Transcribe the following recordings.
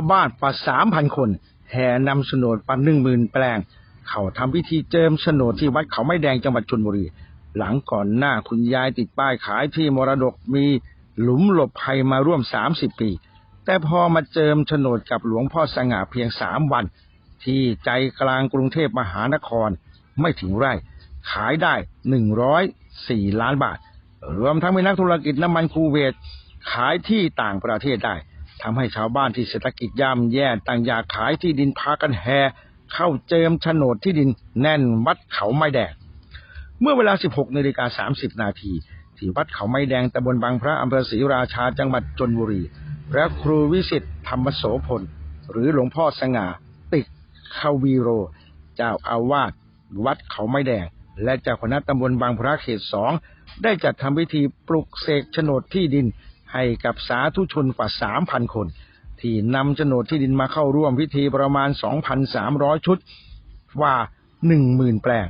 าวบ้านกว่าสามพันคน แห่นำโฉนดปันหนึ่งหมื่นแปลง เขาทำพิธีเจิมโฉนดที่วัดเขาไม้แดงจังหวัดชลบุรี หลังก่อนหน้าคุณยายติดป้ายขายที่มรดกมีหลุมหลบภัยมาร่วมสามสิบปี แต่พอมาเจิมโฉนดกับหลวงพ่อสง่าเพียงสามวัน ที่ใจกลางกรุงเทพมหานครไม่ถึงไร่ ขายได้หนึ่งร้อยสี่ล้านบาท รวมทั้งมีนักธุรกิจน้ำมันคูเวตขายที่ต่างประเทศได้ ทำให้ชาวบ้านที่เศรษฐกิจย่ำแย่ต่างอยากขายที่ดินพากันแห่เข้าเจิมโฉนดที่ดินแน่นวัดเขาไม้แดง เมื่อเวลา 16นาฬิกา30 นาทีที่วัดเขาไม้แดงตำบลบางพระอำเภอศรีราชาจังหวัดชนบุรี พระครูวิสิทธิ์ธรรมโสพล หรือหลวงพ่อสง่า ติกขวีโร เจ้าอาวาสวัดเขาไม้แดง และเจ้าคณะตำบลบางพระเขตสองได้จัดทำพิธีปลุกเสกโฉนดที่ดิน ให้กับสาธุชนกว่า 3,000 คน ที่นำโฉนดที่ดินมาเข้าร่วมพิธีประมาณ 2,300 ชุดกว่า 10,000 แปลง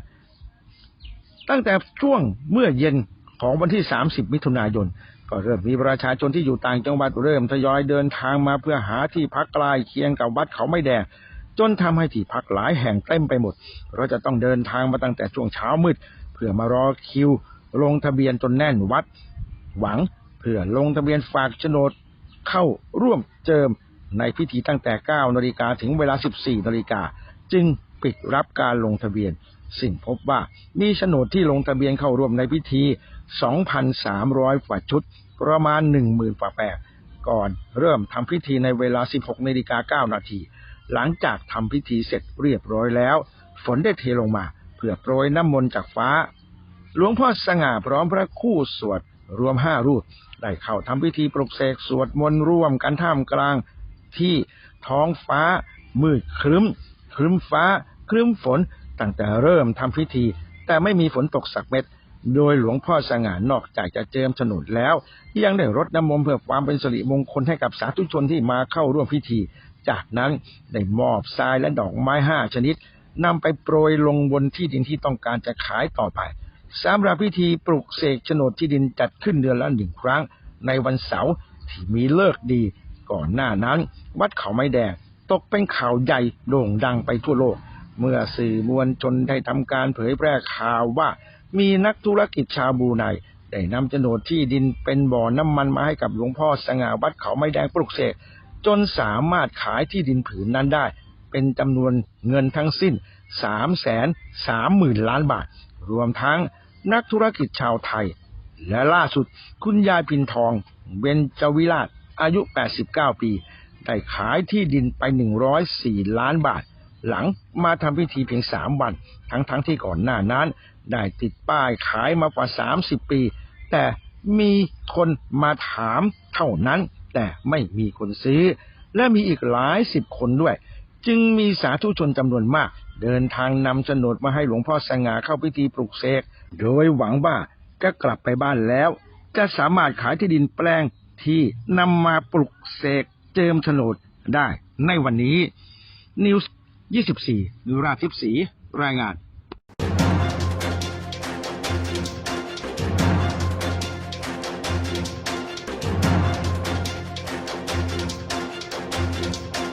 ตั้งแต่ช่วงเมื่อเย็นของวันที่ 30 มิถุนายน ก็เริ่มมีประชาชนที่อยู่ต่างจังหวัดเริ่มทยอยเดินทางมาเพื่อหาที่พักใกล้เคียงกับวัดเขาไม่แดงจนทำให้ที่พักหลายแห่งเต็มไปหมด เราจะต้องเดินทางมาตั้งแต่ช่วงเช้ามืด เพื่อมารอคิว ลงทะเบียนจนแน่นวัด หวัง เพื่อลงทะเบียนฝากโฉนดเข้าร่วมเจิมในพิธีตั้งแต่ 9นาฬิกาถึงเวลา 14นาฬิกาจึงปิดรับการลงทะเบียน สิ่งพบว่ามีโฉนดที่ลงทะเบียนเข้าร่วมในพิธี 2,300 กว่าชุด ประมาณ 10,000กว่าแปลงก่อนเริ่มทำพิธีในเวลา 16นาฬิกา9นาที หลังจากทำพิธีเสร็จเรียบร้อยแล้ว ฝนได้เทลงมา เพื่อโปรยน้ำมนต์จากฟ้า หลวงพ่อสง่าพร้อมพระคู่สวด รวมห้ารูป ได้เข้าทำพิธีปลุกเสกสวดมนต์ร่วมกันท่ามกลางที่ท้องฟ้ามืดครึ้ม ครึ้มฟ้า ครึ้มฝนตั้งแต่เริ่มทำพิธี แต่ไม่มีฝนตกสักเม็ด โดยหลวงพ่อสง่านอกจากจะเจิมฉนุนแล้ว ยังได้รดน้ำมนต์เพื่อความเป็นสิริมงคลให้กับสาธุชนที่มาเข้าร่วมพิธี จากนั้นได้มอบทรายและดอกไม้ห้าชนิดนำไปโปรยลงบนที่ดินที่ต้องการจะขายต่อไป สำหรับพิธีปลุกเสกโฉนดที่ดินจัดขึ้นเดือนละหนึ่งครั้ง ในวันเสาร์ที่มีเลิกดี ก่อนหน้านั้น วัดเขาไม้แดงตกเป็นข่าวใหญ่โด่งดังไปทั่วโลก เมื่อสื่อมวลชนได้ทำการเผยแพร่ข่าวว่า มีนักธุรกิจชาวบูไนได้นำโฉนดที่ดินเป็นบ่อน้ำมันมาให้กับหลวงพ่อสง่าวัดเขาไม้แดงปลุกเสกจนสามารถขายที่ดินผืนนั้นได้ เป็นจำนวนเงินทั้งสิ้นสามแสนสามหมื่นล้านบาท รวมทั้งนักธุรกิจชาวไทย และล่าสุดคุณยายพินทองเบญจวิราชอายุ 89 ปี ได้ขายที่ดินไป 104 ล้านบาท หลังมาทำพิธีเพียง 3 วัน ทั้งๆทที่ก่อนหน้านั้น ได้ติดป้ายขายมากว่า 30 ปี แต่มีคนมาถามเท่านั้น แต่ไม่มีคนซื้อ และมีอีกหลายสิบคนด้วย จึงมีสาธุชนจำนวนมาก เดินทางนำโฉนดมาให้หลวงพ่อสง่าเข้าพิธีปลุกเสกโดยหวังว่าจะกลับไปบ้านแล้ว จะสามารถขายที่ดินแปลงที่นำมาปลุกเสกเจิมโฉนดได้ในวันนี้นิวส์24 นิวราทิพสีรายงาน